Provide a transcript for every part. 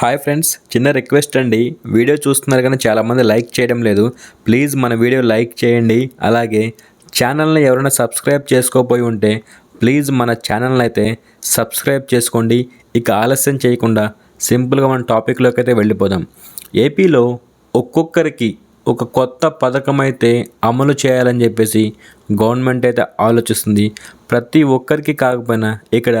Hi friends చిన్న request అండి. Video చూస్తున్నారు కానీ చాలామంది లైక్ చేయడం లేదు. ప్లీజ్ మన వీడియో లైక్ చేయండి. అలాగే ఛానల్ని ఎవరైనా సబ్స్క్రైబ్ చేసుకోపోయి ఉంటే ప్లీజ్ మన ఛానల్ని అయితే సబ్స్క్రైబ్ చేసుకోండి. ఇక ఆలస్యం చేయకుండా సింపుల్గా మన టాపిక్లోకి అయితే వెళ్ళిపోదాం. ఏపీలో ఒక్కొక్కరికి ఒక కొత్త పథకం అయితే అమలు చేయాలని చెప్పేసి గవర్నమెంట్ అయితే ఆలోచిస్తుంది. ప్రతి ఒక్కరికి కాకపోయినా ఇక్కడ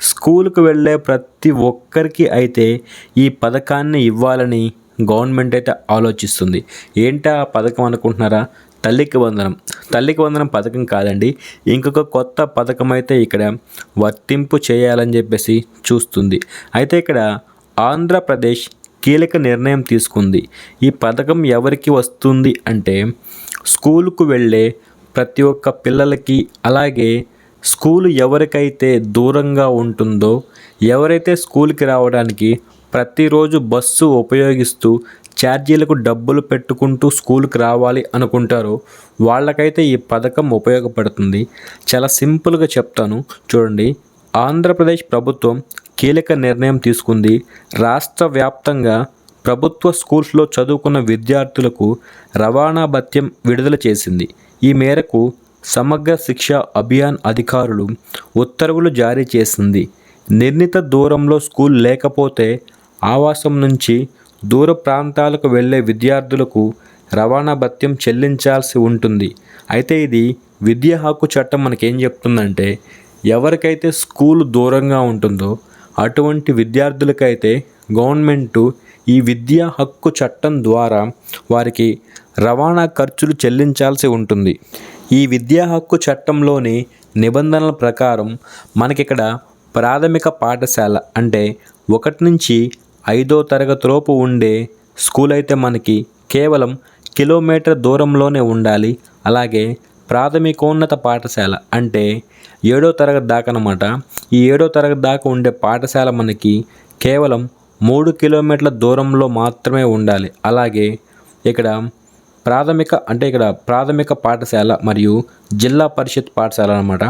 స్కూల్కి వెళ్ళే ప్రతి ఒక్కరికి అయితే ఈ పథకాన్ని ఇవ్వాలని గవర్నమెంట్ అయితే ఆలోచిస్తుంది. ఏంటా ఆ పథకం అనుకుంటున్నారా? తల్లికి వందనం. తల్లికి వందనం పథకం కాదండి. ఇంకొక కొత్త పథకం అయితే ఇక్కడ వర్తింపు చేయాలని చెప్పేసి చూస్తుంది. అయితే ఇక్కడ ఆంధ్రప్రదేశ్ కీలక నిర్ణయం తీసుకుంది. ఈ పథకం ఎవరికి వస్తుంది అంటే స్కూలుకు వెళ్ళే ప్రతి ఒక్క పిల్లలకి అలాగే స్కూలు ఎవరికైతే దూరంగా ఉంటుందో ఎవరైతే స్కూల్కి రావడానికి ప్రతిరోజు బస్సు ఉపయోగిస్తూ ఛార్జీలకు డబ్బులు పెట్టుకుంటూ స్కూల్కి రావాలి అనుకుంటారో వాళ్ళకైతే ఈ పథకం ఉపయోగపడుతుంది. చాలా సింపుల్గా చెప్తాను. చూడండి ఆంధ్రప్రదేశ్ ప్రభుత్వం కీలక నిర్ణయం తీసుకుంది. రాష్ట్ర వ్యాప్తంగా ప్రభుత్వ స్కూల్స్లో చదువుకున్న విద్యార్థులకు రవాణా భత్యం విడుదల చేసింది. ఈ మేరకు సమగ్ర శిక్ష అభియాన్ అధికారులు ఉత్తర్వులు జారీ చేసింది. నిర్ణీత దూరంలో స్కూల్ లేకపోతే ఆవాసం నుంచి దూర ప్రాంతాలకు వెళ్ళే విద్యార్థులకు రవాణా భత్యం చెల్లించాల్సి ఉంటుంది. అయితే ఇది విద్యా హక్కు చట్టం మనకేం చెప్తుందంటే ఎవరికైతే స్కూల్ దూరంగా ఉంటుందో అటువంటి విద్యార్థులకైతే గవర్నమెంటు ఈ విద్యా హక్కు చట్టం ద్వారా వారికి రవాణా ఖర్చులు చెల్లించాల్సి ఉంటుంది. ఈ విద్యా హక్కు చట్టంలోని నిబంధనల ప్రకారం మనకిక్కడ ప్రాథమిక పాఠశాల అంటే ఒకటి నుంచి ఐదో తరగతిలోపు ఉండే స్కూల్ అయితే మనకి కేవలం కిలోమీటర్ దూరంలోనే ఉండాలి. అలాగే ప్రాథమికోన్నత పాఠశాల అంటే ఏడో తరగతి దాకా అనమాట ఈ ఏడో తరగతి దాకా ఉండే పాఠశాల మనకి కేవలం మూడు కిలోమీటర్ల దూరంలో మాత్రమే ఉండాలి. అలాగే ఇక్కడ ప్రాథమిక అంటే ఇక్కడ ప్రాథమిక పాఠశాల మరియు జిల్లా పరిషత్ పాఠశాల అనమాట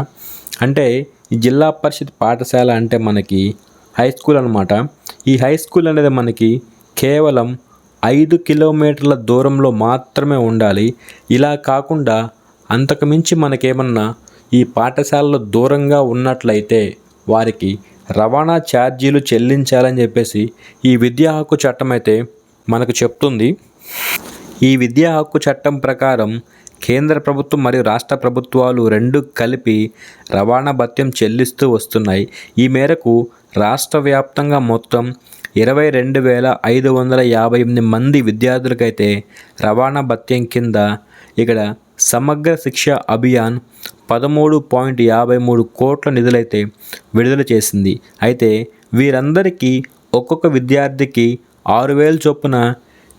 అంటే ఈ జిల్లా పరిషత్ పాఠశాల అంటే మనకి హై స్కూల్ అనమాట ఈ హై స్కూల్ అనేది మనకి కేవలం ఐదు కిలోమీటర్ల దూరంలో మాత్రమే ఉండాలి. ఇలా కాకుండా అంతకుమించి మనకేమన్నా ఈ పాఠశాలలో దూరంగా ఉన్నట్లయితే వారికి రవాణా ఛార్జీలు చెల్లించాలని చెప్పేసి ఈ విద్యా హక్కు చట్టం అయితే మనకు చెప్తుంది. ఈ విద్యా హక్కు చట్టం ప్రకారం కేంద్ర ప్రభుత్వం మరియు రాష్ట్ర ప్రభుత్వాలు రెండు కలిపి రవాణా భత్యం చెల్లిస్తూ వస్తున్నాయి. ఈ మేరకు రాష్ట్ర వ్యాప్తంగా మొత్తం ఇరవై రెండు వేల ఐదు వందల యాభై ఎనిమిది మంది విద్యార్థులకైతే రవాణా భత్యం కింద ఇక్కడ సమగ్ర శిక్ష అభియాన్ పదమూడు పాయింట్ యాభై మూడు కోట్ల నిధులైతే విడుదల చేసింది. అయితే వీరందరికీ ఒక్కొక్క విద్యార్థికి ఆరు వేల చొప్పున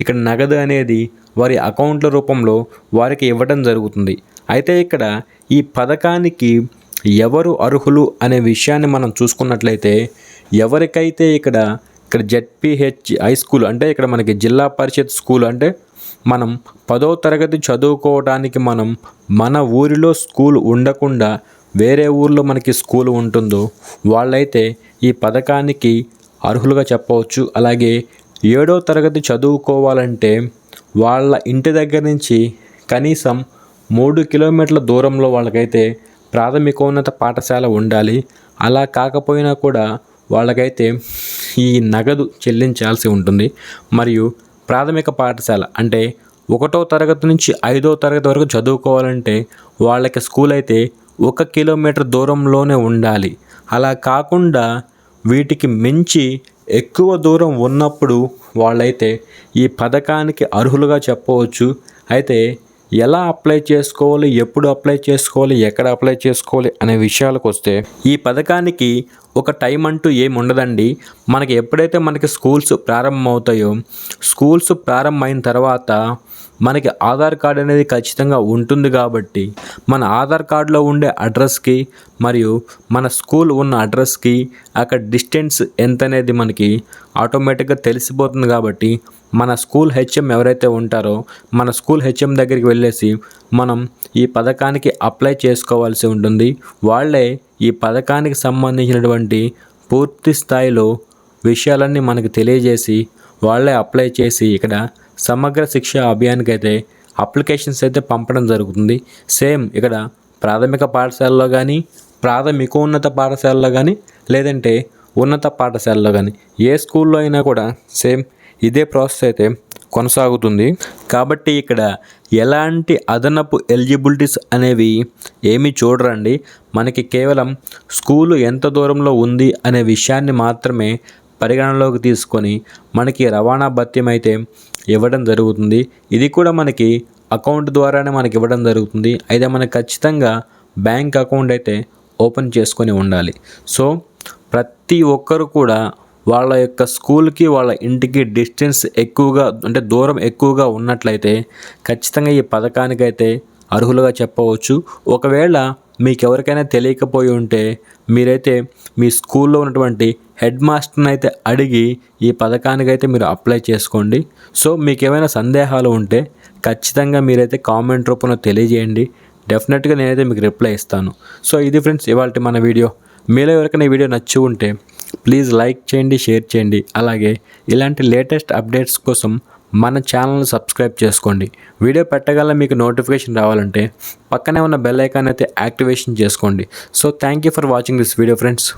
ఇక్కడ నగదు అనేది వారి అకౌంట్ల రూపంలో వారికి ఇవ్వడం జరుగుతుంది. అయితే ఇక్కడ ఈ పథకానికి ఎవరు అర్హులు అనే విషయాన్ని మనం చూసుకున్నట్లయితే ఎవరికైతే ఇక్కడ ఇక్కడ జెడ్పిహెచ్ హై స్కూల్ అంటే ఇక్కడ మనకి జిల్లా పరిషత్ స్కూల్ అంటే మనం పదో తరగతి చదువుకోవడానికి మనం మన ఊరిలో స్కూల్ ఉండకుండా వేరే ఊర్లో మనకి స్కూల్ ఉంటుందో వాళ్ళైతే ఈ పథకానికి అర్హులుగా చెప్పవచ్చు. అలాగే ఏడో తరగతి చదువుకోవాలంటే వాళ్ళ ఇంటి దగ్గర నుంచి కనీసం మూడు కిలోమీటర్ల దూరంలో వాళ్ళకైతే ప్రాథమికోన్నత పాఠశాల ఉండాలి. అలా కాకపోయినా కూడా వాళ్ళకైతే ఈ నగదు చెల్లించాల్సి ఉంటుంది. మరియు ప్రాథమిక పాఠశాల అంటే ఒకటో తరగతి నుంచి ఐదో తరగతి వరకు చదువుకోవాలంటే వాళ్ళకి స్కూల్ అయితే ఒక కిలోమీటర్ దూరంలోనే ఉండాలి. అలా కాకుండా వీటికి మించి ఎక్కువ దూరం ఉన్నప్పుడు వాళ్ళైతే ఈ పథకానికి అర్హులుగా చెప్పవచ్చు. అయితే ఎలా అప్లై చేసుకోవాలి ఎప్పుడు అప్లై చేసుకోవాలి ఎక్కడ అప్లై చేసుకోవాలి అనే విషయాలకు వస్తే ఈ పథకానికి ఒక టైం అంటూ ఏమి ఉండదండి. మనకి ఎప్పుడైతే మనకి స్కూల్స్ ప్రారంభమవుతాయో స్కూల్స్ ప్రారంభమైన తర్వాత మనకి ఆధార్ కార్డ్ అనేది ఖచ్చితంగా ఉంటుంది కాబట్టి మన ఆధార్ కార్డులో ఉండే అడ్రస్కి మరియు మన స్కూల్ ఉన్న అడ్రస్కి అక్కడ డిస్టెన్స్ ఎంత అనేది మనకి ఆటోమేటిక్గా తెలిసిపోతుంది కాబట్టి మన స్కూల్ హెచ్ఎం ఎవరైతే ఉంటారో మన స్కూల్ హెచ్ఎం దగ్గరికి వెళ్ళేసి మనం ఈ పథకానికి అప్లై చేసుకోవాల్సి ఉంటుంది. వాళ్ళే ఈ పథకానికి సంబంధించినటువంటి పూర్తి స్థాయిలో విషయాలన్నీ మనకు తెలియజేసి వాళ్ళే అప్లై చేసి ఇక్కడ సమగ్ర శిక్ష అభియాన్కి అయితే అప్లికేషన్స్ అయితే పంపడం జరుగుతుంది. సేమ్ ఇక్కడ ప్రాథమిక పాఠశాలలో కానీ ప్రాథమికోన్నత పాఠశాలలో కానీ లేదంటే ఉన్నత పాఠశాలలో కానీ ఏ స్కూల్లో అయినా కూడా సేమ్ ఇదే ప్రాసెస్ అయితే కొనసాగుతుంది. కాబట్టి ఇక్కడ ఎలాంటి అదనపు ఎలిజిబిలిటీస్ అనేవి ఏమీ చూడరండి. మనకి కేవలం స్కూలు ఎంత దూరంలో ఉంది అనే విషయాన్ని మాత్రమే పరిగణనలోకి తీసుకొని మనకి రవాణా భత్యం అయితే ఇవ్వడం జరుగుతుంది. ఇది కూడా మనకి అకౌంట్ ద్వారానే మనకి ఇవ్వడం జరుగుతుంది. అయితే మనకి ఖచ్చితంగా బ్యాంక్ అకౌంట్ అయితే ఓపెన్ చేసుకొని ఉండాలి. సో ప్రతి ఒక్కరు కూడా వాళ్ళ యొక్క స్కూల్కి వాళ్ళ ఇంటికి డిస్టెన్స్ ఎక్కువగా అంటే దూరం ఎక్కువగా ఉన్నట్లయితే ఖచ్చితంగా ఈ పథకానికైతే అర్హులుగా చెప్పవచ్చు. ఒకవేళ మీకు ఎవరికైనా తెలియకపోయి ఉంటే మీరైతే మీ స్కూల్లో ఉన్నటువంటి హెడ్ మాస్టర్ని అయితే అడిగి ఈ పథకానికైతే మీరు అప్లై చేసుకోండి. సో మీకు ఏమైనా సందేహాలు ఉంటే ఖచ్చితంగా మీరైతే కామెంట్ రూపంలో తెలియజేయండి. డెఫినెట్గా నేనైతే మీకు రిప్లై ఇస్తాను. సో ఇది ఫ్రెండ్స్ ఇవాళ మన వీడియో. మీలో ఎవరికైనా ఈ వీడియో నచ్చి ఉంటే ప్లీజ్ లైక్ చేయండి షేర్ చేయండి. అలాగే ఇలాంటి లేటెస్ట్ అప్డేట్స్ కోసం మన ఛానల్ని సబ్స్క్రైబ్ చేసుకోండి. వీడియో పెట్టగల మీకు నోటిఫికేషన్ రావాలంటే పక్కనే ఉన్న బెల్ ఐకాన్ అయితే యాక్టివేషన్ చేసుకోండి. So thank you for watching this video friends.